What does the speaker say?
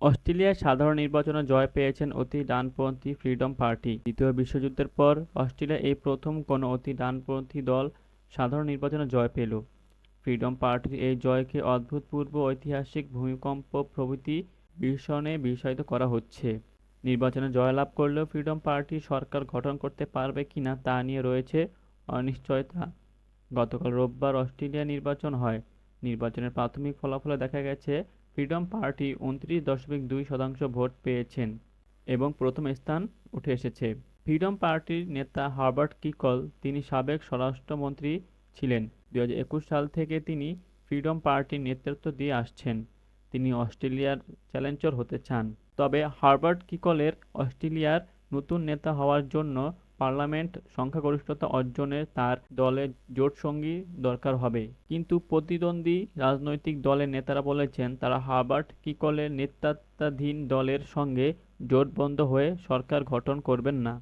অস্ট্রেলিয়ার সাধারণ নির্বাচনে জয় পেয়েছেন অতি ডানপন্থী ফ্রিডম পার্টি। দ্বিতীয় বিশ্বযুদ্ধের পর অস্ট্রেলিয়া এই প্রথম কোনো অতি ডানপন্থী দল সাধারণ নির্বাচনে জয় পেল। ফ্রিডম পার্টির এই জয়কে অভূতপূর্ব ঐতিহাসিক ভূমিকম্প প্রভৃতি ভীষণে বিষয়িত করা হচ্ছে। নির্বাচনে জয়লাভ করলেও ফ্রিডম পার্টি সরকার গঠন করতে পারবে কিনা তা নিয়ে রয়েছে অনিশ্চয়তা। গতকাল রোববার অস্ট্রেলিয়া নির্বাচন হয়। নির্বাচনের প্রাথমিক ফলাফলে দেখা গেছে ফ্রিডম পার্টি উনত্রিশ দশমিক দুই শতাংশ ভোট পেয়েছেন এবং প্রথম স্থান উঠে এসেছে। ফ্রিডম পার্টির নেতা হার্বার্ট কিকল, তিনি সাবেক স্বরাষ্ট্রমন্ত্রী ছিলেন। দুই একুশ সাল থেকে তিনি ফ্রিডম পার্টির নেতৃত্ব দিয়ে আসছেন। তিনি অস্ট্রেলিয়ার চ্যালেঞ্জর হতে চান। তবে হার্বার্ট কিকলের অস্ট্রেলিয়ার নতুন নেতা হওয়ার জন্য পার্লামেন্ট সংখ্যাগরিষ্ঠতা অর্জনে তার দলের জোটসঙ্গী দরকার হবে। কিন্তু প্রতিদ্বন্দ্বী রাজনৈতিক দলের নেতারা বলেছেন, তারা হার্বার্ট কিকলের নেতৃত্বাধীন দলের সঙ্গে জোটবদ্ধ হয়ে সরকার গঠন করবেন না।